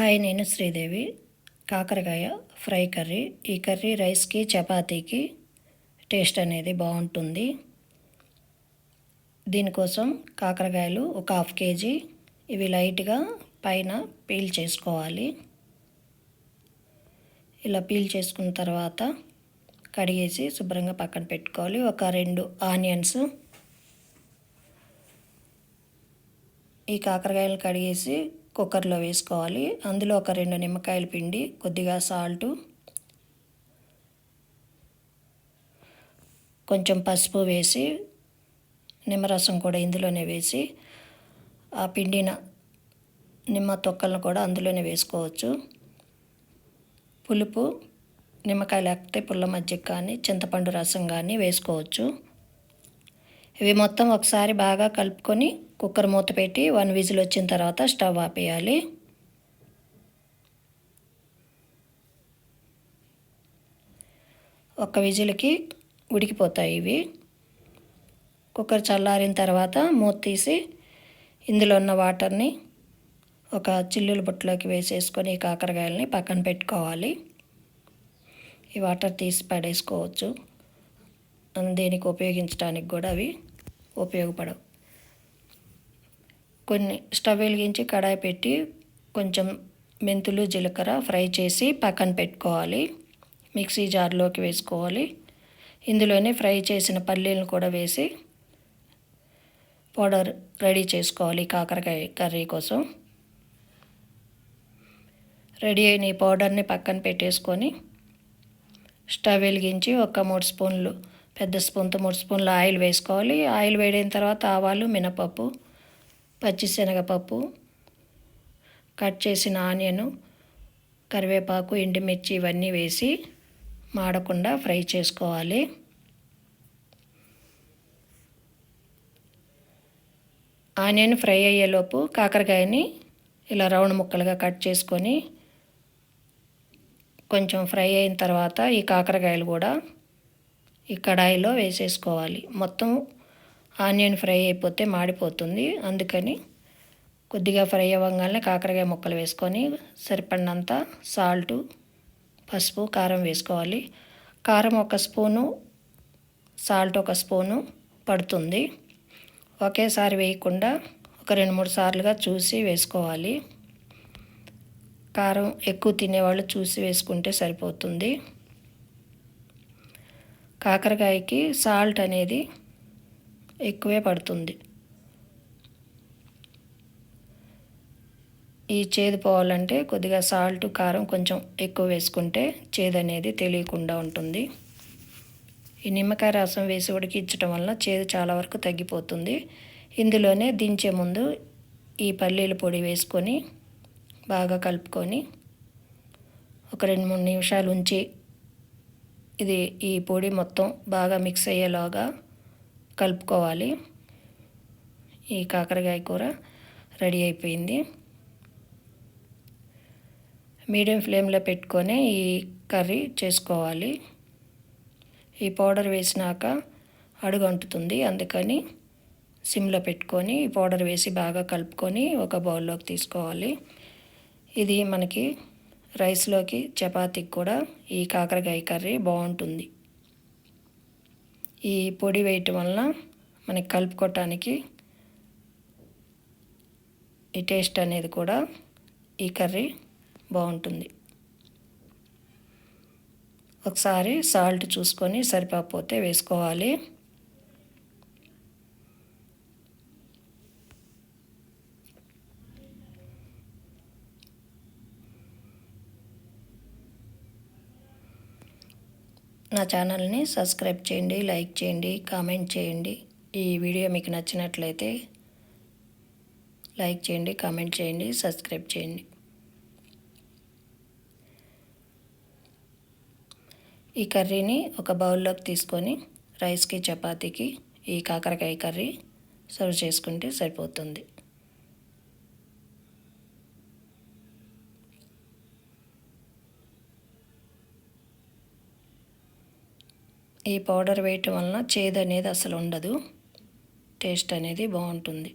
Hi నేను శ్రీదేవి కాకరకాయ fry curry ఈ కర్రీ రైస్కి చపాతీకి టేస్ట్ అనేది బాగుంటుంది. దీనికోసం కాకరకాయలు ఒక హాఫ్ కేజీ ఇవి లైట్గా పైన పీల్ చేసుకోవాలి. ఇలా పీల్ చేసుకున్న తర్వాత కడిగేసి శుభ్రంగా పక్కన పెట్టుకోవాలి. ఒక రెండు ఆనియన్స్ ఈ కాకరకాయలు కడిగేసి కుక్కర్లో వేసుకోవాలి. అందులో ఒక రెండు నిమ్మకాయల పిండి కొద్దిగా సాల్టు కొంచెం పసుపు వేసి నిమ్మరసం కూడా ఇందులోనే వేసి ఆ పిండిన నిమ్మ తొక్కలను కూడా అందులోనే వేసుకోవచ్చు. పులుపు నిమ్మకాయ లేకపోతే పుల్ల మజ్జిగ కానీ చింతపండు రసం కానీ వేసుకోవచ్చు. ఇవి మొత్తం ఒకసారి బాగా కలుపుకొని కుక్కర్ మూత పెట్టి వన్ విజిల్ వచ్చిన తర్వాత స్టవ్ ఆపేయాలి. ఒక విజిల్కి ఉడికిపోతాయి ఇవి. కుక్కర్ చల్లారిన తర్వాత మూత తీసి ఇందులో ఉన్న వాటర్ని ఒక చిల్లుల బుట్టలోకి వేసేసుకొని కాకరకాయలని పక్కన పెట్టుకోవాలి. ఈ వాటర్ తీసి పడేసుకోవచ్చు. దేనికి ఉపయోగించడానికి కూడా అవి ఉపయోగపడవు. కొన్ని స్టవ్ వెలిగించి కడాయి పెట్టి కొంచెం మెంతులు జీలకర్ర ఫ్రై చేసి పక్కన పెట్టుకోవాలి. మిక్సీ జార్లోకి వేసుకోవాలి. ఇందులోనే ఫ్రై చేసిన పల్లీలను కూడా వేసి పౌడర్ రెడీ చేసుకోవాలి కాకరకాయ కర్రీ కోసం. రెడీ అయిన ఈ పౌడర్ని పక్కన పెట్టేసుకొని స్టవ్ వెలిగించి ఒక మూడు స్పూన్లు పెద్ద స్పూన్తో మూడు స్పూన్లు ఆయిల్ వేసుకోవాలి. ఆయిల్ వేడైన తర్వాత ఆవాలు మినపప్పు పచ్చిశనగపప్పు కట్ చేసిన ఆనియను కరివేపాకు ఎండుమిర్చి ఇవన్నీ వేసి మాడకుండా ఫ్రై చేసుకోవాలి. ఆనియన్ ఫ్రై అయ్యేలోపు కాకరకాయని ఇలా రౌండ్ ముక్కలుగా కట్ చేసుకొని కొంచెం ఫ్రై అయిన తర్వాత ఈ కాకరకాయలు కూడా ఈ కడాయిలో వేసేసుకోవాలి. మొత్తం ఆనియన్ ఫ్రై అయిపోతే మాడిపోతుంది. అందుకని కొద్దిగా ఫ్రై అవ్వగానే కాకరకాయ ముక్కలు వేసుకొని సరిపడినంత సాల్టు పసుపు కారం వేసుకోవాలి. కారం ఒక స్పూను సాల్ట్ ఒక స్పూను పడుతుంది. ఒకేసారి వేయకుండా ఒక రెండు మూడు సార్లుగా చూసి వేసుకోవాలి. కారం ఎక్కువ తినేవాళ్ళు చూసి వేసుకుంటే సరిపోతుంది. కాకరకాయకి సాల్ట్ అనేది ఎక్కువే పడుతుంది. ఈ చేదు పోవాలంటే కొద్దిగా సాల్ట్ కారం కొంచెం ఎక్కువ వేసుకుంటే చేదు అనేది తెలియకుండా ఉంటుంది. ఈ నిమ్మకాయ రసం వేసి ఉడికించడం వల్ల చేదు చాలా వరకు తగ్గిపోతుంది. ఇందులోనే దించే ముందు ఈ పల్లీల పొడి వేసుకొని బాగా కలుపుకొని ఒక రెండు మూడు నిమిషాలు ఉంచి ఇది ఈ పొడి మొత్తం బాగా మిక్స్ అయ్యేలాగా కలుపుకోవాలి. ఈ కాకరకాయ కూర రెడీ అయిపోయింది. మీడియం ఫ్లేమ్లో పెట్టుకొని ఈ కర్రీ చేసుకోవాలి. ఈ పౌడర్ వేసినాక అడుగు అంటుతుంది. అందుకని సిమ్లో పెట్టుకొని ఈ పౌడర్ వేసి బాగా కలుపుకొని ఒక బౌల్లోకి తీసుకోవాలి. ఇది మనకి రైస్లోకి చపాతీకి కూడా ఈ కాకరకాయ కర్రీ బాగుంటుంది. ఈ పొడి వేయటం వలన మనకి కలుపుకోవటానికి ఈ టేస్ట్ అనేది కూడా ఈ కర్రీ బాగుంటుంది. ఒకసారి సాల్ట్ చూసుకొని సరిపోతే వేసుకోవాలి. నా ఛానల్ని సబ్స్క్రైబ్ చేయండి లైక్ చేయండి కామెంట్ చేయండి. ఈ వీడియో మీకు నచ్చినట్లయితే లైక్ చేయండి కామెంట్ చేయండి సబ్స్క్రైబ్ చేయండి. ఈ కర్రీని ఒక బౌల్లోకి తీసుకొని రైస్కి చపాతీకి ఈ కాకరకాయ కర్రీ సర్వ్ చేసుకుంటే సరిపోతుంది. ఈ పౌడర్ వేయటం వలన చేదు అనేది అసలు ఉండదు. టేస్ట్ అనేది బాగుంటుంది.